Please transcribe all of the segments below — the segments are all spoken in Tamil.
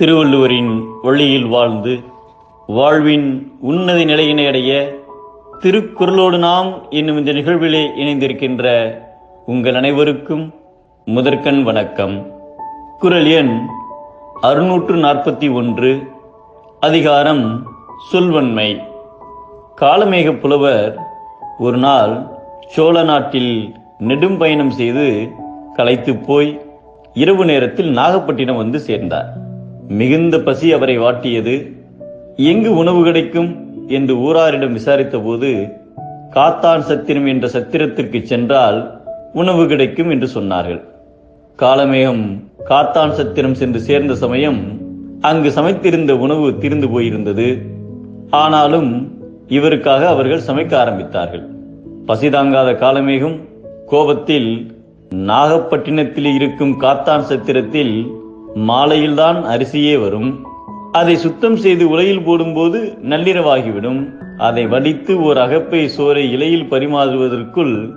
திருவள்ளுவரின் வழியில் வாழ்ந்து வாழ்வின் உன்னத நிலையினை அடைய திருக்குறளோடு நாம் என்னும் இந்த நிகழ்விலே இணைந்திருக்கின்ற உங்கள் அனைவருக்கும் முதற்கண் வணக்கம். குரல் எண் அறுநூற்று நாற்பத்தி ஒன்று அதிகாரம் சொல்வன்மை. காலமேக புலவர் ஒரு நாள் சோழ நாட்டில் நெடும் பயணம் செய்து களைத்து போய் இரவு நேரத்தில் நாகப்பட்டினம் வந்து சேர்ந்தார். மிகுந்த பசி அவரை வாட்டியது. எங்கு உணவு கிடைக்கும்? என்று ஊராரிடம் விசாரித்தபோது காத்தான் சத்திரம் என்ற சத்திரத்திற்கு சென்றால் உணவு கிடைக்கும் என்று சொன்னார்கள். காலமேகம் காத்தான் சத்திரம் சென்று சேர்ந்த சமயம் அங்கு சமைத்திருந்த உணவு தீர்ந்து போயிருந்தது. ஆனாலும் இவருக்காக அவர்கள் சமைக்க ஆரம்பித்தார்கள். பசி தாங்காத காலமேகம் கோபத்தில் நாகப்பட்டினத்தில் இருக்கும் காத்தான் சத்திரத்தில் மாலையில்தான் அரிசியே வரும். அதை சுத்தம் செய்து உலையில் போடும்போது நள்ளிரவாகிவிடும். அதை வடித்து ஓர் அகப்பை சோறை இலையில் பரிமாறுவதற்குள்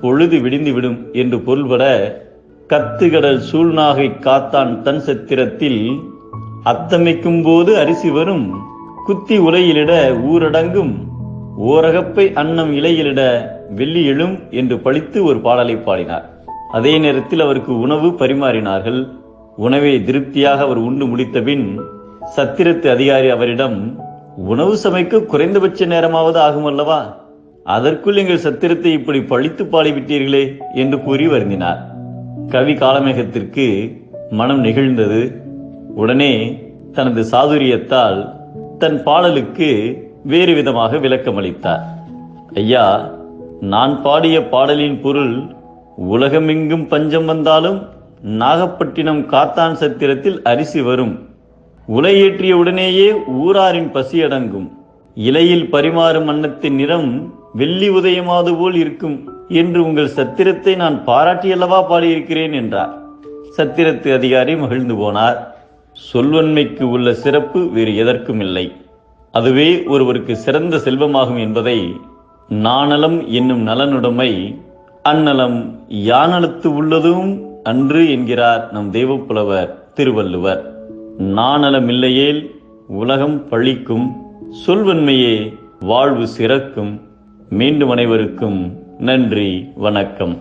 பொழுது விடிந்துவிடும் என்று பொருள்பட கத்துகடல் சூழ்நாகை காத்தான் தன் சத்திரத்தில். அத்தமைக்கும் போது அரிசி வரும். குத்தி உலையிலிட ஊரடங்கும். ஓரகப்பை அன்னம் இலையிலிட வெள்ளி எழும் என்று பழித்து ஒரு பாடலை பாடினார். அதே நேரத்தில் அவருக்கு உணவு பரிமாறினார்கள். உணவை திருப்தியாக அவர் உண்டு முடித்தபின் சத்திரத்து அதிகாரி அவரிடம் உணவு சமைக்க குறைந்தபட்ச நேரமாவது ஆகும் அல்லவா? அதற்குள் எங்கள் சத்திரத்தை இப்படி பழித்து பாடிவிட்டீர்களே என்று கூறி வருந்தினார். கவி காலமேகத்திற்கு மனம் நெகிழ்ந்தது. உடனே தனது சாதுரியத்தால் தன் பாடலுக்கு வேறு விதமாக விளக்கமளித்தார். ஐயா நான் பாடிய பாடலின் பொருள் உலகமெங்கும் பஞ்சம் வந்தாலும் நாகப்பட்டினம் காத்தான் சத்திரத்தில் அரிசி வரும். உலையேற்றிய உடனேயே ஊராரின் பசி அடங்கும். இலையில் பரிமாறும் அன்னத்தின் நிறம் வெள்ளி உதயமாது போல் இருக்கும் என்று உங்கள் சத்திரத்தை நான் பாராட்டியல்லவா பாடியிருக்கிறேன் என்றார். சத்திரத்து அதிகாரி மகிழ்ந்து போனார். சொல்வன்மைக்கு உள்ள சிறப்பு வேறு எதற்கும் இல்லை. அதுவே ஒருவருக்கு சிறந்த செல்வமாகும் என்பதை நாணலம் என்னும் நலனுடைமை அந்நலம் யானலத்து உள்ளதும் அன்று என்கிறார் நம் தெய்வப்புலவர் திருவள்ளுவர். நாணலமில்லையேல் உலகம் பழிக்கும் சொல்வன்மையே வாழ்வு சிறக்கும். மீண்டும் அனைவருக்கும் நன்றி வணக்கம்.